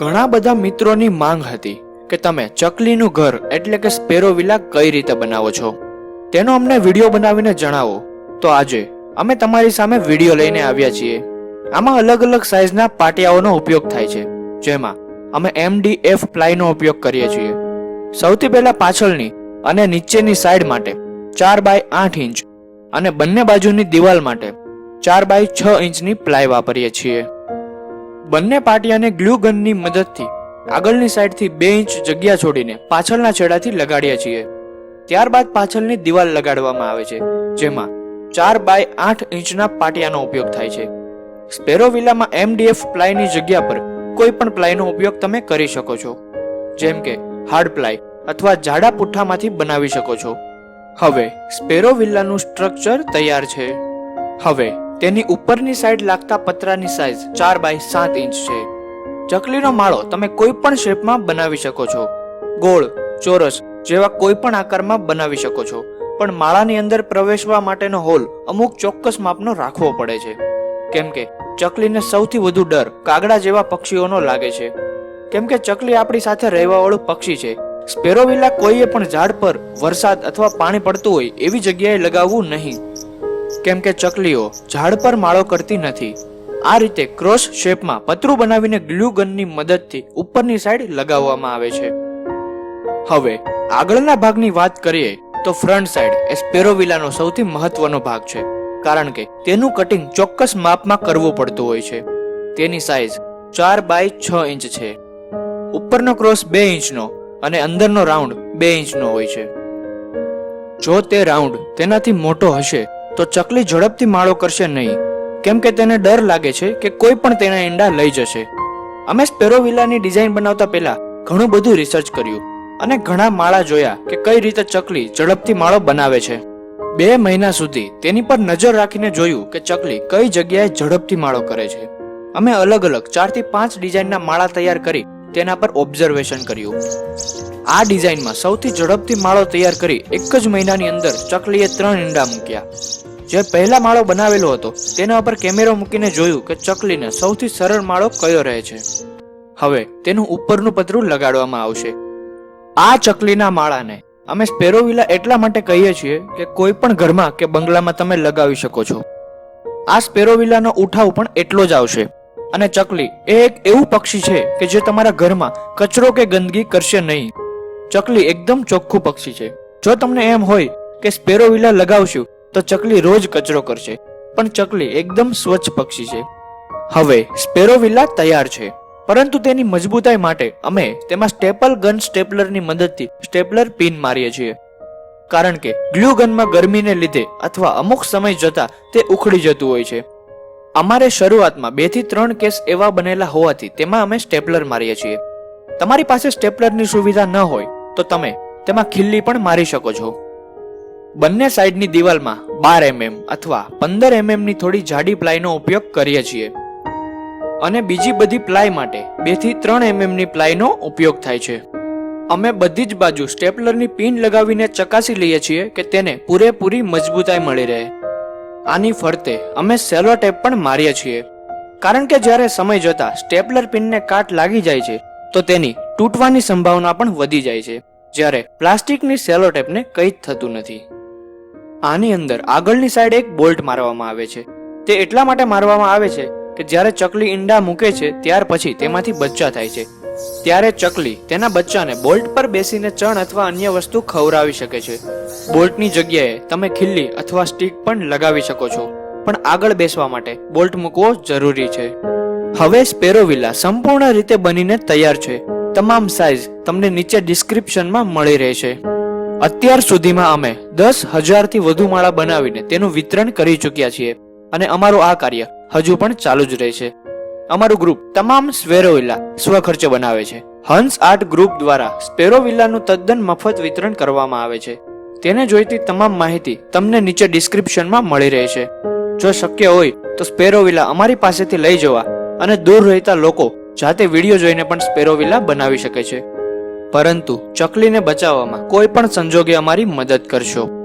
ઘણા બધા મિત્રોની માંગ હતી કે તમે ચકલીનું ઘર એટલે કે સ્પેરો વિલા કઈ રીતે બનાવો છો. તેનો અમને વીડિયો બનાવીને જણાવો. તો આજે અમે તમારી સામે વીડિયો લઈને આવ્યા છીએ. આમાં અલગ અલગ સાઇઝના પાટિયાઓનો ઉપયોગ થાય છે, જેમાં અમે એમડીએફ પ્લાયનો ઉપયોગ કરીએ છીએ. સૌથી પહેલા પાછળની અને નીચેની સાઈડ માટે ચાર બાય આઠ ઇંચ અને બંને બાજુની દિવાલ માટે ચાર બાય છ ઇંચની પ્લાય વાપરીએ છીએ. બંને પાટિયાને ગ્લુ ગનની મદદથી આગળની સાઈડથી બે ઇંચ જગ્યા છોડીને પાછળના છેડાથી લગાડીએ છીએ. ત્યારબાદ પાછળની દિવાલ લગાડવામાં આવે છે, જેમાં ચાર બાય આઠ ઇંચના પાટિયાનો ઉપયોગ થાય છે. સ્પેરોવિલામાં એમડીએફ પ્લાયની જગ્યા પર કોઈ પણ પ્લાયનો ઉપયોગ તમે કરી શકો છો. જેમ કે હાર્ડ પ્લાય અથવા જાડા પુઠ્ઠામાંથી બનાવી શકો છો. હવે સ્પેરો વિલ્લાનું સ્ટ્રક્ચર તૈયાર છે. હવે તેની ઉપરની સાઈડ લાગતા પતરાની સાઈઝ ચાર બાય સાત ઇંચ છે. ચકલીનો માળો તમે કોઈ પણ શેપમાં બનાવી શકો છો. ગોળ, ચોરસ જેવા કોઈ પણ આકારમાં બનાવી શકો છો. પણ માળાની અંદર પ્રવેશવા માટેનો હોલ અમુક ચોક્કસ માપનો રાખવો પડે છે. કેમ કે ચકલીને સૌથી વધુ ડર કાગડા જેવા પક્ષીઓનો લાગે છે. કેમ કે ચકલી આપણી સાથે રહેવાવાળું પક્ષી છે. સ્પેરોવિલા કોઈએ પણ ઝાડ પર વરસાદ અથવા પાણી પડતું હોય એવી જગ્યાએ લગાવવું નહીં. કેમ કે ચકલીઓ ઝાડ પર માળો કરતી નથી. આ રીતે ક્રોસ શેપમાં પતરું બનાવીને ગ્લુ ગનની મદદથી ઉપરની સાઈડ લગાવવામાં આવે છે. હવે, આગળના ભાગની વાત કરીએ તો ફ્રન્ટ સાઈડ એ સ્પેરોવિલાનો સૌથી મહત્વનો ભાગ છે, કારણ કે તેનું કટિંગ ચોક્કસ માપમાં કરવું પડતું હોય છે. તેની સાઈઝ ચાર બાય છ ઇંચ છે. ઉપરનો ક્રોસ બે ઇંચનો અને અંદરનો રાઉન્ડ બે ઇંચનો હોય છે. જો તે રાઉન્ડ તેનાથી મોટો હશે તો ચકલી ઝડપથી માળો કરશે નહીં. કેમ કે તેને ડર લાગે છે કે કોઈ પણ તેના ઈંડા લઈ જશે. અમે સ્પેરોવિલાની ડિઝાઇન બનાવતા પહેલા ઘણું બધું રિસર્ચ કર્યું અને ઘણા માળા જોયા કે કઈ રીતે ચકલી ઝડપથી માળો બનાવે છે. બે મહિના સુધી તેની પર નજર રાખીને જોયું કે ચકલી કઈ જગ્યાએ ઝડપથી માળો કરે છે. અમે અલગ અલગ ચારથી પાંચ ડિઝાઇનના માળા તૈયાર કરી તેના પર ઓબ્ઝર્વેશન કર્યું. આ ડિઝાઇનમાં સૌથી ઝડપથી માળો તૈયાર કરી એક જ મહિનાની અંદર ચકલીએ ત્રણ ઈંડા મૂક્યા. જે પહેલા માળો બનાવેલો હતો, તેના ઉપર કેમેરો મૂકીને જોયું કે ચકલીને સૌથી સરળ માળો કયો રહે છે. હવે તેનું ઉપરનું પતરું લગાડવામાં આવશે. આ ચકલીના માળાને અમે સ્પેરોવિલા એટલા માટે કહીએ છીએ કે કોઈ પણ ઘરમાં કે બંગલામાં તમે લગાવી શકો છો. આ સ્પેરોવિલાનો ઉઠાવ પણ એટલો જ આવશે. અને ચકલી એ એક એવું પક્ષી છે કે જે તમારા ઘરમાં કચરો કે ગંદકી કરશે નહીં. ચકલી એકદમ ચોખ્ખું પક્ષી છે. જો તમને એમ હોય કે સ્પેરોવિલા લગાવશું તો ચકલી રોજ કચરો કરશે. પણ ચકલી એકદમ સ્વચ્છ પક્ષી છે. હવે સ્પેરોવિલા તૈયાર છે. પરંતુ તેની મજબૂતાઈ માટે અમે તેમાં સ્ટેપલ ગન સ્ટેપલરની મદદથી સ્ટેપલર પિન મારીએ છીએ. કારણ કે, ગ્લુ ગનમાં ગરમીને લીધે અથવા અમુક સમય જતા તે ઉખડી જતું હોય છે. અમારે શરૂઆતમાં બેથી ત્રણ કેસ એવા બનેલા હોવાથી તેમાં અમે સ્ટેપલર મારીએ છીએ. તમારી પાસે સ્ટેપલરની સુવિધા ન હોય, તો તમે તેમાં ખિલ્લી પણ મારી શકો છો. બંને સાઈડની દિવાલમાં બાર એમએમ અથવા પંદર એમએમની થોડી જાડી પ્લાયનો ઉપયોગ કરીએ છીએ. અને બીજી બધી પ્લાય માટે બેથી ત્રણ એમએમની પ્લાયનો ઉપયોગ થાય છે. અમે બધી જ બાજુ સ્ટેપલરની પિન લગાવીને ચકાસી લઈએ છીએ કે તેને પૂરેપૂરી મજબૂતાઈ મળી રહે. આની ફરતે અમે સેલો ટેપ પણ મારીએ છીએ. કારણ કે જ્યારે સમય જતા સ્ટેપલર પિનને કાટ લાગી જાય છે, તો તેની તૂટવાની સંભાવના પણ વધી જાય છે, જ્યારે પ્લાસ્ટિકની સેલો ટેપને કંઈ જ થતું નથી. આની અંદર આગળની સાઈડ એક બોલ્ટ મારવામાં આવે છે. તે એટલા માટે મારવામાં આવે છે કે જ્યારે ચકલી ઈંડા મૂકે છે, ત્યાર પછી તેમાંથી બચ્ચા થાય છે. ત્યારે ચકલી તેના બચ્ચાને બોલ્ટ પર બેસીને ચણ અથવા અન્ય વસ્તુ ખવડાવી શકે છે. બોલ્ટની જગ્યાએ તમે ખિલ્લી અથવા સ્ટીક પણ લગાવી શકો છો, પણ આગળ બેસવા માટે બોલ્ટ મૂકવો જરૂરી છે. હવે સ્પેરોવિલા સંપૂર્ણ રીતે બનીને તૈયાર છે. તમામ સાઇઝ તમને નીચે ડિસ્ક્રિપ્શનમાં મળી રહેશે. અત્યાર સુધીમાં અમે દસ હજારથી વધુ માળા બનાવીને તેનું વિતરણ કરી ચૂક્યા છીએ અને અમારું આ કાર્ય હજુ પણ ચાલુ જ રહે છે. અમારું ગ્રુપ તમામ સ્પેરોવિલા સ્વખર્ચે બનાવે છે. હંસ આર્ટ ગ્રુપ દ્વારા સ્પેરોવિલાનું તદ્દન મફત વિતરણ કરવામાં આવે છે. તેને જોઈતી તમામ માહિતી તમને નીચે ડિસ્ક્રિપ્શનમાં મળી રહે છે. જો શક્ય હોય તો સ્પેરોવિલા અમારી પાસેથી લઈ જવા અને દૂર રહેતા લોકો જાતે વીડિયો જોઈને પણ સ્પેરોવિલા બનાવી શકે છે. પરંતુ ચકલીને બચાવવામાં કોઈ પણ સંજોગે અમારી મદદ કરશો.